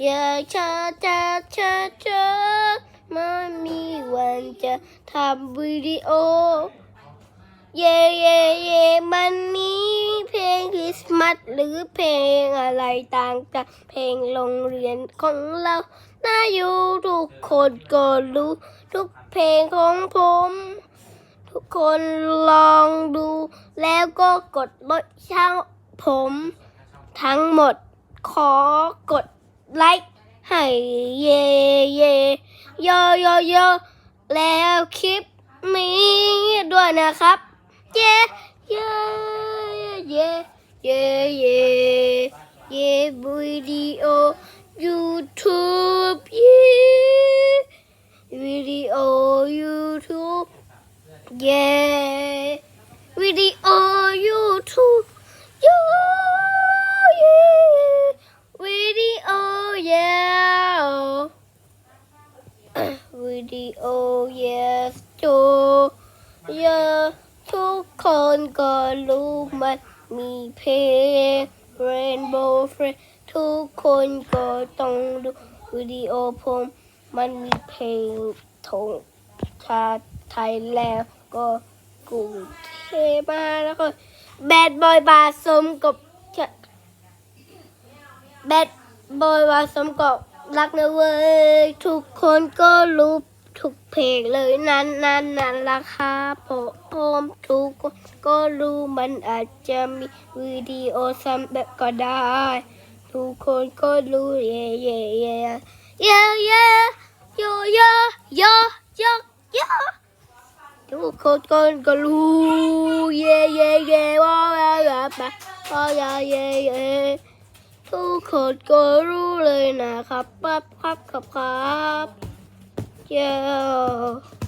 อย่าชาชาชาชาไม่มีวันจะทำวิดีโอ เย่เย่เย่มันมีเพลงคริสต์มาสหรือเพลงอะไรต่างจากเพลงโรงเรียนของเราน่าอยู่ทุกคนก็รู้ ทุกเพลงของผม ทุกคนลองดู แล้วก็กดลดช่างผม ทั้งหมดขอกด ไลค์ให้เย่เย่โยโยโยแล้วคลิปนี้ด้วยนะครับ เย่เย่เย่เย่เย่เย่วิดีโอ YouTube เย่วิดีโอ YouTube เย่วิดีโอ ดีโอ yes โจเยอะทุกคนก็รู้มันมีเพลง Rainbow Friend ทุกคนก็ต้องดูวิดีโอผมมันมีเพลงทงชาติไทยแล้วก็กรุงเทพมาแล้วก็แบดบอยบาสมกับแบดบอยบาสมกับรักนะเว้ยทุกคนก็รู้ ทุกเพลงเลยนั้นนั้นนั้นราคาผมผมทุกคนก็รู้มันอาจจะมีวิดีโอซ้ำแบบก็ได้ ทุกคนก็รู้เย่เย่เย่เย่เย่โยโยโยโยโยทุกคนก็รู้เย่เย่เย่ว่าว่าว่าว่าเย่เย่ทุกคนก็รู้เลยนะครับปั๊บครับครับครับ เย่